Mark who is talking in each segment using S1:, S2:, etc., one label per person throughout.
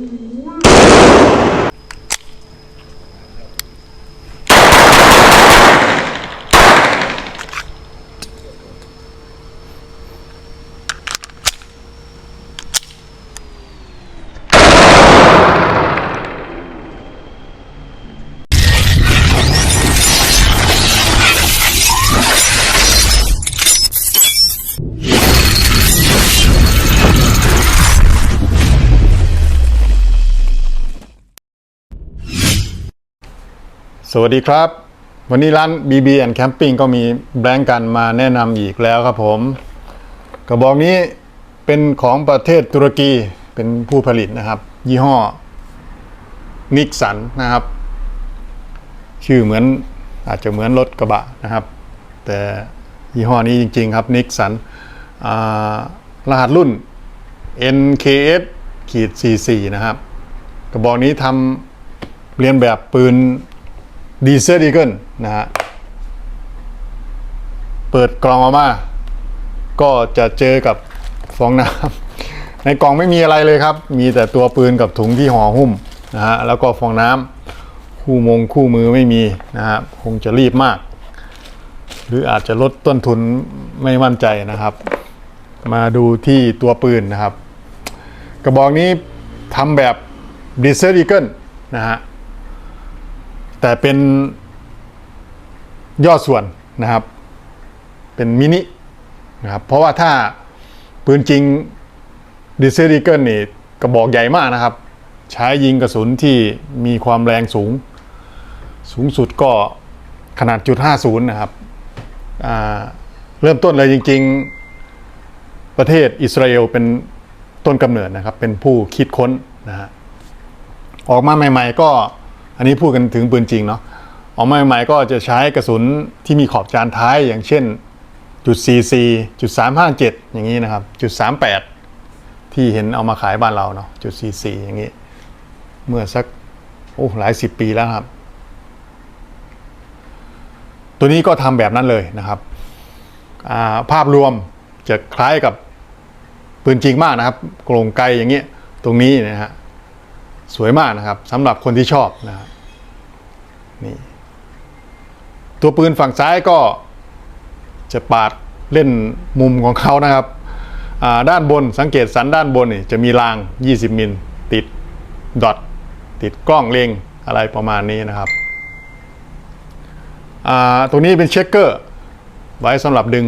S1: Mm-hmm. สวัสดีครับ วันนี้ร้าน BB and Camping ก็มีแบรนด์กันมาแนะนำอีกแล้วครับผม กระบอกนี้เป็นของประเทศตุรกีเป็นผู้ผลิตนะครับ ยี่ห้อนิกสันนะครับ ชื่อเหมือนอาจจะเหมือนรถกระบะนะครับ แต่ยี่ห้อนี้จริง ๆ ครับนิกสันรหัสรุ่น NKS ขีด44นะครับ กระบอกนี้ทำเรียนแบบปืน ดีเซอร์ดีเกิลนะฮะ เปิดกล่องออกมา ก็จะเจอกับฟองน้ำในกล่องไม่มีอะไรเลยครับ มีแต่ตัวปืนกับถุงที่ห่อหุ้มนะฮะ แล้วก็ฟองน้ำคู่มงคู่มือไม่มีนะฮะ คงจะรีบมาก หรืออาจจะลดต้นทุนไม่มั่นใจนะครับ มาดูที่ตัวปืนนะครับ กระบอกนี้ทำแบบดีเซอร์ดีเกิลนะฮะ แต่เป็นย่อส่วนนะครับ เป็นมินินะครับ เพราะว่าถ้าปืนจริงดิเซอร์ดีเกิลนี่กระบอกใหญ่มากนะครับ ใช้ยิงกระสุนที่มีความแรงสูง สูงสุดก็ขนาดจุด50 นะครับเริ่มต้นเลยจริง ๆ ประเทศอิสราเอลเป็นต้นกำเนิดนะครับ เป็นผู้คิดค้นนะฮะออกมาใหม่ ๆ ก็ อันนี้พูดกันถึงปืนจริงเนาะออกมาใหม่ก็จะใช้กระสุนที่มีขอบจานท้ายอย่างเช่นจุด44จุด357 อย่างนี้นะครับ จุด38 ที่เห็นเอามาขายบ้านเราเนาะจุด44 อย่างนี้ เมื่อสักโอ้หลายสิบปีแล้วครับ ตัวนี้ก็ทำแบบนั้นเลยนะครับาภาพรวมจะคล้ายกับปืนจริงมากนะครับกรงไกลอย่างเงี้ยตรงนี้นะฮะ สวยมากนะครับสำหรับคนที่ชอบนะครับนี่ตัวปืนฝั่งซ้ายก็จะปาดเล่นมุมของเขานะครับ ด้านบนสังเกตสันด้านบนนี่จะมีราง 20 มิลติดดอทติดกล้องเลงอะไรประมาณนี้นะครับอ่าตรงนี้เป็นเช็คเกอร์ ไว้สำหรับดึง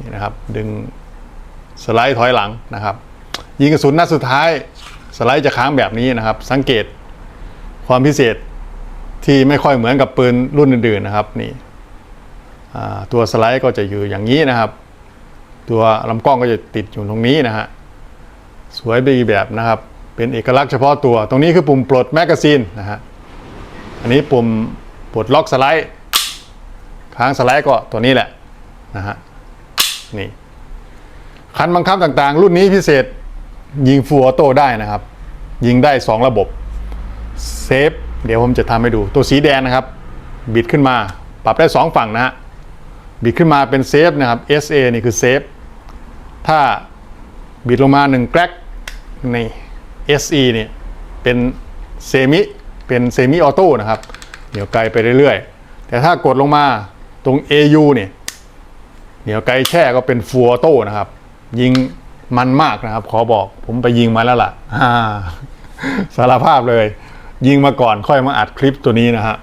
S1: นี่นะครับดึงสไลด์ถอยหลังนะครับ ยิงกระสุนนัดสุดท้าย สไลด์จะค้างแบบนี้นะครับ สังเกตความพิเศษที่ไม่ค่อยเหมือนกับปืนรุ่นอื่นๆนะครับนี่ตัวสไลด์ก็จะอยู่อย่างนี้นะครับ ตัวลำกล้องก็จะติดอยู่ตรงนี้นะฮะสวยไปอีกแบบนะครับ เป็นเอกลักษณ์เฉพาะตัว ตรงนี้คือปุ่มปลดแมกกาซีนนะฮะอันนี้ปุ่มปลดล็อกสไลด์ค้างสไลด์ก็ตัวนี้แหละนะฮะนี่คันบังคับต่างๆ รุ่นนี้พิเศษ ยิงฟูออโต้ได้นะครับ ยิงได้ 2 ระบบเซฟเดี๋ยวผมจะทำให้ดูตัวสีแดงนะครับ บิดขึ้นมา ปรับได้ 2 ฝั่งนะฮะบิดขึ้นมาเป็นเซฟนะครับ SA นี่คือเซฟถ้าบิดลงมา1แกร็กใน SE นี่เป็นเซมิเป็นเซมิออโต้นะครับเดี๋ยวไกลไปเรื่อยๆ แต่ถ้ากดลงมาตรง AU เนี่ยเดี๋ยวไกลแช่ก็เป็นฟูออโต้นะครับ ยิง มันมากนะครับ ขอบอกผมไปยิงมาแล้วล่ะอ่าสารภาพเลย ยิงมาก่อนค่อยมาอัดคลิปตัวนี้นะฮะ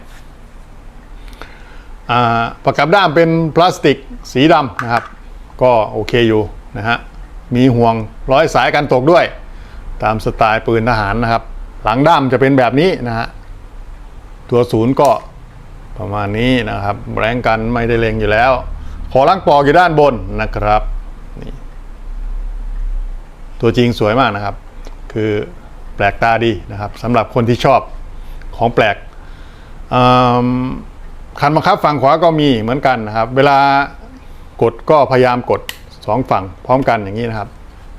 S1: ประกับด้ามเป็นพลาสติกสีดำนะครับ ก็โอเคอยู่นะฮะมีห่วงร้อยสายกันตกด้วย ตามสไตล์ปืนทหารนะครับ หลังด้ามจะเป็นแบบนี้นะฮะตัวศูนย์ก็ประมาณนี้นะครับแรงกันไม่ได้เล็งอยู่แล้ว ขอลังปอกอยู่ด้านบนนะครับ ตัวจริงสวยมากนะครับ คือแปลกตาดีนะครับสำหรับคนที่ชอบของแปลกคันบังคับฝั่งขวาก็มีเหมือนกันนะครับ เวลากดก็พยายามกดสองฝั่งพร้อมกันอย่างนี้นะครับ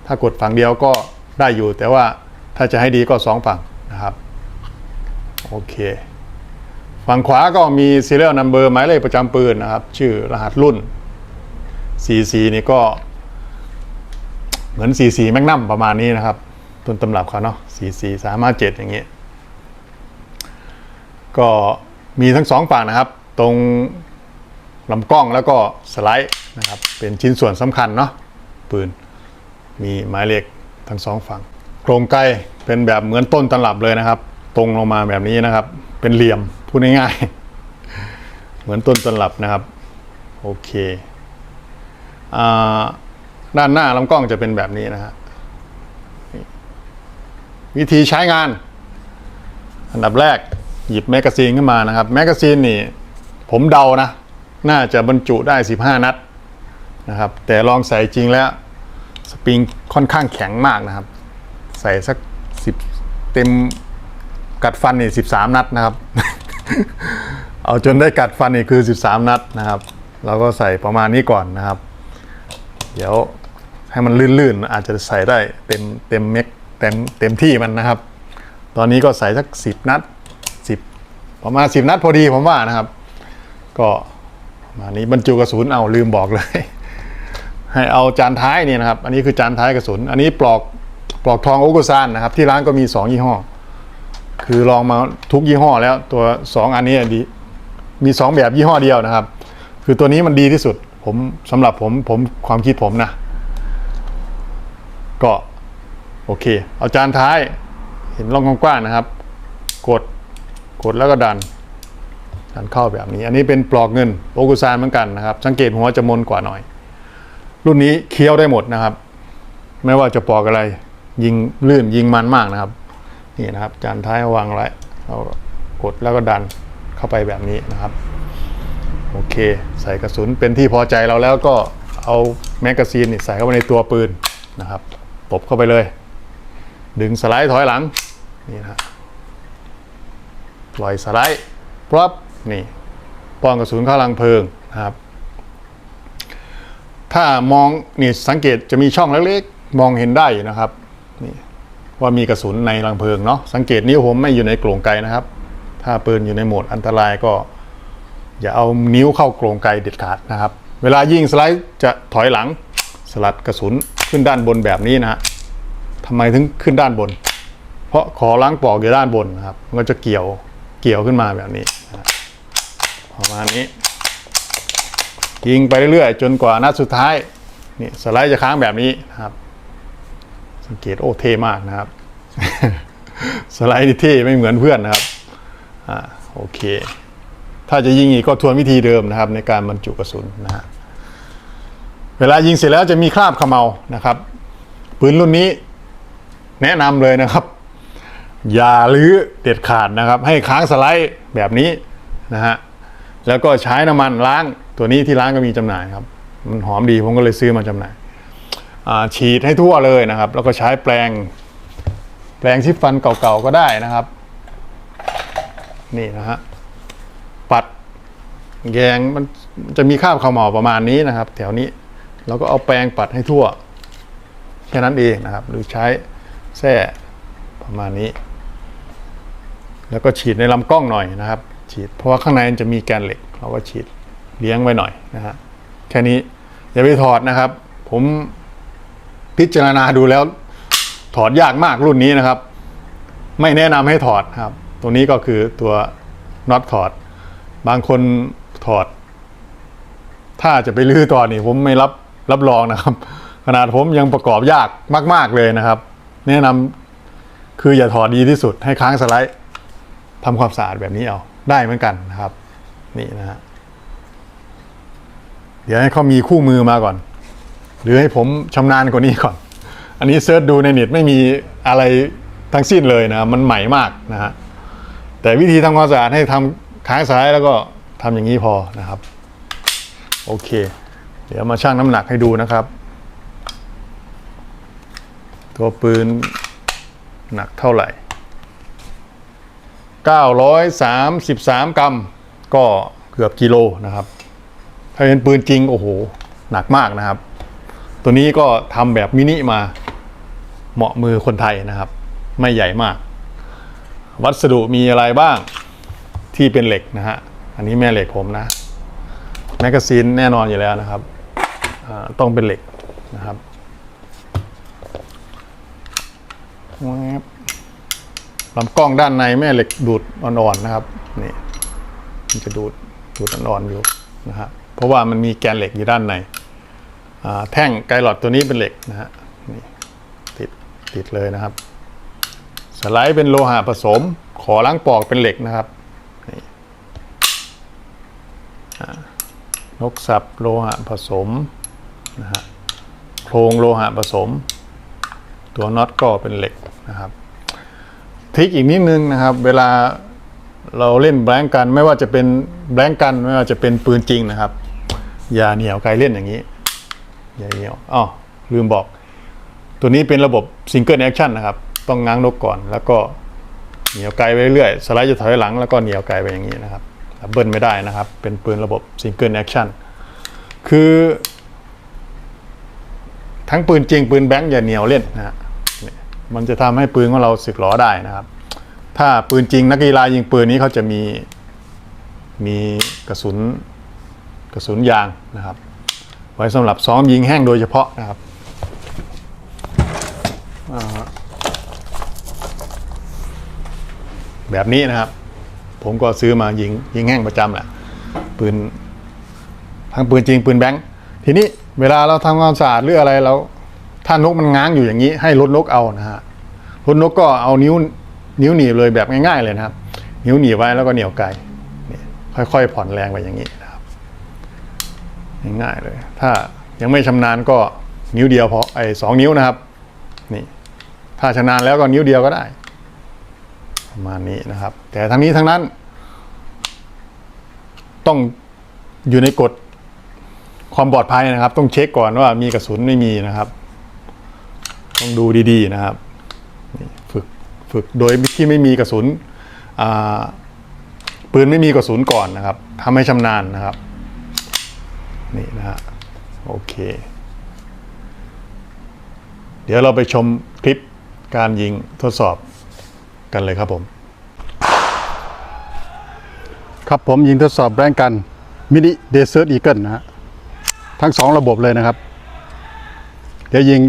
S1: ถ้ากดฝั่งเดียวก็ได้อยู่ แต่ว่าถ้าจะให้ดีก็สองฝั่งนะครับโอเค ฝั่งขวาก็มี serial number หมายเลขประจำปืนนะครับ ชื่อรหัสรุ่น CC นี่ก็ เหมือน44แมกนัมประมาณนี้นะครับ ต้นตำรับเขาเนาะสีสีสามห้าเจ็ดอย่างเงี้ยก็มีทั้งสองฝั่งนะครับ ตรงลำกล้องแล้วก็สไลด์นะครับ เป็นชิ้นส่วนสำคัญเนาะปืน มีหมายเลขทั้งสองฝั่งโครงไกลเป็นแบบเหมือนต้นตลับเลยนะครับ ตรงลงมาแบบนี้นะครับ เป็นเหลี่ยมพูดง่ายๆ เหมือนต้นตลับนะครับ โอเคอ่า ด้านหน้าลำกล้องจะเป็นแบบนี้นะฮะวิธีใช้งาน อันดับแรกหยิบแมกกาซีนขึ้นมานะครับ แมกกาซีนนี่ ผมเดานะ น่าจะบรรจุได้ 15 นัดนะครับ แต่ลองใส่จริงแล้ว สปริงค่อนข้างแข็งมากนะครับ ใส่สักสิบเต็มกัดฟันนี่สิบสามนัดนะครับ เอาจนได้กัดฟันนี่คือ 13 นัดนะครับ เราก็ใส่ประมาณนี้ก่อนนะครับ ดี๋ยวให้มันลื่นๆ อาจจะใส่ได้เต็มเต็มเม็กเต็มเต็มที่มันนะครับ ตอนนี้ก็ใส่สัก10นัด10ประมาณ10นัดพอดีผมว่านะครับ ก็มานี้บรรจุกระสุนเอาลืมบอกเลย ให้เอาจานท้ายนี่นะครับ อันนี้คือจานท้ายกระสุน อันนี้ปลอกปลอกทองโอกุซานนะครับ ที่ร้านก็มี 2 ยี่ห้อ คือลองมาทุกยี่ห้อแล้วตัว 2 อันนี้ดีมี 2 แบบยี่ห้อเดียวนะครับ คือตัวนี้มันดีที่สุด ผมสำหรับผมผมความคิดผมนะ ก็โอเค เอาจานท้ายเห็นร่องกว้างๆนะครับ กดกดแล้วก็ดันดันเข้าแบบนี้ อันนี้เป็นปลอกเงินโอกุซานเหมือนกันนะครับ สังเกตหัวจะมนกว่าหน่อย รุ่นนี้เคี้ยวได้หมดนะครับ ไม่ว่าจะปลอกอะไร ยิงลื่นยิงมันมากนะครับ นี่นะครับ จานท้ายวางไว้เรากดแล้วก็ดันเข้าไปแบบนี้นะครับ โอเค ใส่กระสุนเป็นที่พอใจเราแล้วก็เอาแมกกาซีนใส่เข้าไปในตัวปืนนะครับตบเข้าไปเลย ดึงสไลด์ถอยหลังนี่นะปล่อยสไลด์ปั๊บนี่ป้องกระสุนเข้าลังเพลิงนะครับ ถ้ามองนี่สังเกตจะมีช่องเล็กๆมองเห็นได้อยู่นะครับนี่ว่ามีกระสุนในรังเพลิงเนาะสังเกตนิ้วผมไม่อยู่ในโกรงไกลนะครับ ถ้าปืนอยู่ในโหมดอันตรายก็ อย่าเอานิ้วเข้าโกรงไกเด็ดขาดนะครับ เวลายิงสไลด์จะถอยหลังสลัดกระสุนขึ้นด้านบนแบบนี้นะฮะทำไมถึงขึ้นด้านบน เพราะขอล้างปอกอยู่ด้านบนนะครับมันก็จะเกี่ยวเกี่ยวขึ้นมาแบบนี้ประมาณนี้ ยิงไปเรื่อยๆจนกว่านัดสุดท้ายนี่สไลด์จะค้างแบบนี้นะครับ สังเกตโอ้เท่มากนะครับ สไลด์นี่เท่ไม่เหมือนเพื่อนนะครับอ่าโอเค ถ้าจะยิงอีกก็ทวนวิธีเดิมนะครับ ในการบรรจุกระสุนนะฮะเวลายิงเสร็จแล้วจะมีคราบขมเมานะครับปืนรุ่นนี้แนะนำเลยนะครับ อย่าลื้อเด็ดขาดนะครับ ให้ค้างสไลด์แบบนี้นะฮะแล้วก็ใช้น้ำมันล้างตัวนี้ที่ร้านก็มีจำหน่ายครับ มันหอมดีผมก็เลยซื้อมาจำหน่ายฉีดให้ทั่วเลยนะครับ แล้วก็ใช้แปรงแปรงที่ฟันเก่าๆก็ได้นะครับ นี่นะฮะ แยงมันจะมีคราบเขมเหลาประมาณนี้นะครับ แถวนี้เราก็เอาแปรงปัดให้ทั่ว แค่นั้นเองนะครับ หรือใช้แส้ประมาณนี้ แล้วก็ฉีดในลำกล้องหน่อยนะครับ ฉีดเพราะว่าข้างในมันจะมีแกนเหล็ก เราก็ฉีดเลี้ยงไว้หน่อยนะฮะแค่นี้อย่าไปถอดนะครับ ผมพิจารณาดูแล้ว ถอดยากมากรุ่นนี้นะครับ ไม่แนะนำให้ถอดครับ ตัวนี้ก็คือตัวน็อตถอด บางคน ถอด ถ้าจะไปลื้อต่อนี่ผมไม่รับรับรองนะครับ ขนาดผมยังประกอบยากมาก ๆเลยนะครับ แนะนำคืออย่าถอดดีที่สุดให้ค้างสไลด์ทำความสะอาดแบบนี้เอาได้เหมือนกันนะครับ นี่นะฮะเดี๋ยวให้เขามีคู่มือมาก่อน หรือให้ผมชำนาญกว่านี้ก่อน อันนี้เซิร์ชดูในเน็ตไม่มีอะไรทั้งสิ้นเลยนะมันใหม่มากนะฮะแต่วิธีทำความสะอาดให้ทำค้างสไลด์แล้วก็ ทำอย่างนี้พอนะครับ โอเค เดี๋ยวมาชั่งน้ำหนักให้ดูนะครับ ตัวปืนหนักเท่าไหร่ 933 กรัม ก็เกือบกิโลนะครับ ถ้าเป็นปืนจริง โอ้โห หนักมากนะครับ ตัวนี้ก็ทำแบบมินิมาเหมาะมือคนไทยนะครับ ไม่ใหญ่มาก วัสดุมีอะไรบ้างที่เป็นเหล็กนะฮะ อันนี้แม่เหล็กผมนะ แมกกาซีนแน่นอนอยู่แล้วนะครับ ต้องเป็นเหล็กนะครับแวบลำกล้องด้านในแม่เหล็กดูดอ่อนๆนะครับนี่มันจะดูดดูดอ่อนๆอยู่นะครับเพราะว่ามันมีแกนเหล็กอยู่ด้านในแท่งไกลอดตัวนี้เป็นเหล็กนะฮะนี่ติดติดเลยนะครับ สไลด์เป็นโลหะผสม ขอล้างปอกเป็นเหล็กนะครับนี่อ่า นกสับโลหะผสมนะฮะโครงโลหะผสม ตัวน็อตก็เป็นเหล็กนะครับทริคอีกนิดนึงนะครับ เวลาเราเล่นแบงกันไม่ว่าจะเป็นแบงกันไม่ว่าจะเป็นปืนจริงนะครับ อย่าเหนียวไกลเล่นอย่างนี้ อย่าเหนียวอ๋อลืมบอก ตัวนี้เป็นระบบซิงเกิลแอคชั่นนะครับ ต้องง้างนกก่อนแล้วก็เหนียวไกลไปเรื่อยสไลด์จะถอยหลังแล้วก็เหนียวไกลไปอย่างนี้นะครับ เบิ้ลไม่ได้นะครับ เป็นปืนระบบซิงเกิลแอคชั่นคือ ทั้งปืนจริงปืนแบงค์อย่าเหนียวเล่นนะฮะมันจะทำให้ปืนของเราสึกหรอได้นะครับ ถ้าปืนจริงนักกีฬายิงปืนนี้เขาจะมีมีกระสุนกระสุนยางนะครับ ไว้สำหรับซ้อมยิงแห้งโดยเฉพาะนะครับแบบนี้นะครับ ผมก็ซื้อมายิงยิงแห้งประจำแหละปืนทั้งปืนจริงปืนแบงค์ทีนี้เวลาเราทำความสะอาดหรืออะไรเราถ้านกมันง้างอยู่อย่างนี้ ให้ลดนกเอานะฮะลดนกก็เอานิ้วนิ้วหนีบเลยแบบง่ายๆเลยนะครับ นิ้วหนีบไว้แล้วก็เหนียวไกลนี่ค่อยๆ ผ่อนแรงไปอย่างนี้นะครับง่ายๆเลย ถ้ายังไม่ชำนาญก็นิ้วเดียวพอไอ้สองนิ้วนะครับ นี่ ถ้าชำนาญแล้วก็นิ้วเดียวก็ได้ ประมาณนี้นะครับ แต่ทั้งนี้ทั้งนั้น ต้องอยู่ในกฎความปลอดภัยนะครับ ต้องเช็คก่อนว่ามีกระสุนไม่มีนะครับ ต้องดูดีๆนะครับฝึกฝึกโดยที่ไม่มีกระสุนปืนไม่มีกระสุนก่อนนะครับทำให้ชำนาญนะครับ นี่นะฮะโอเค เดี๋ยวเราไปชมคลิปการยิงทดสอบ กันเลยครับผม ครับผมยิงทดสอบแรงกันมินิเดซอร์อีเกิลนะฮะทั้งสองระบบเลยนะครับ เดี๋ยวยิง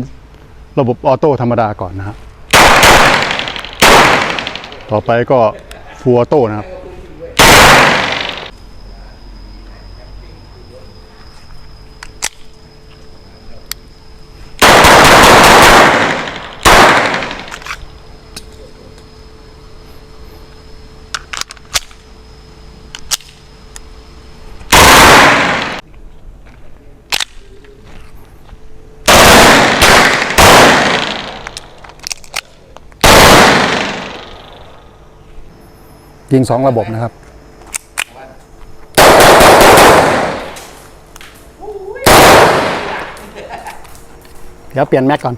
S1: ระบบออโต้ธรรมดาก่อนนะฮะต่อไปก็ฟูออโต้นะครับ ยิงสองระบบนะครับ เดี๋ยวเปลี่ยนแม็กก่อน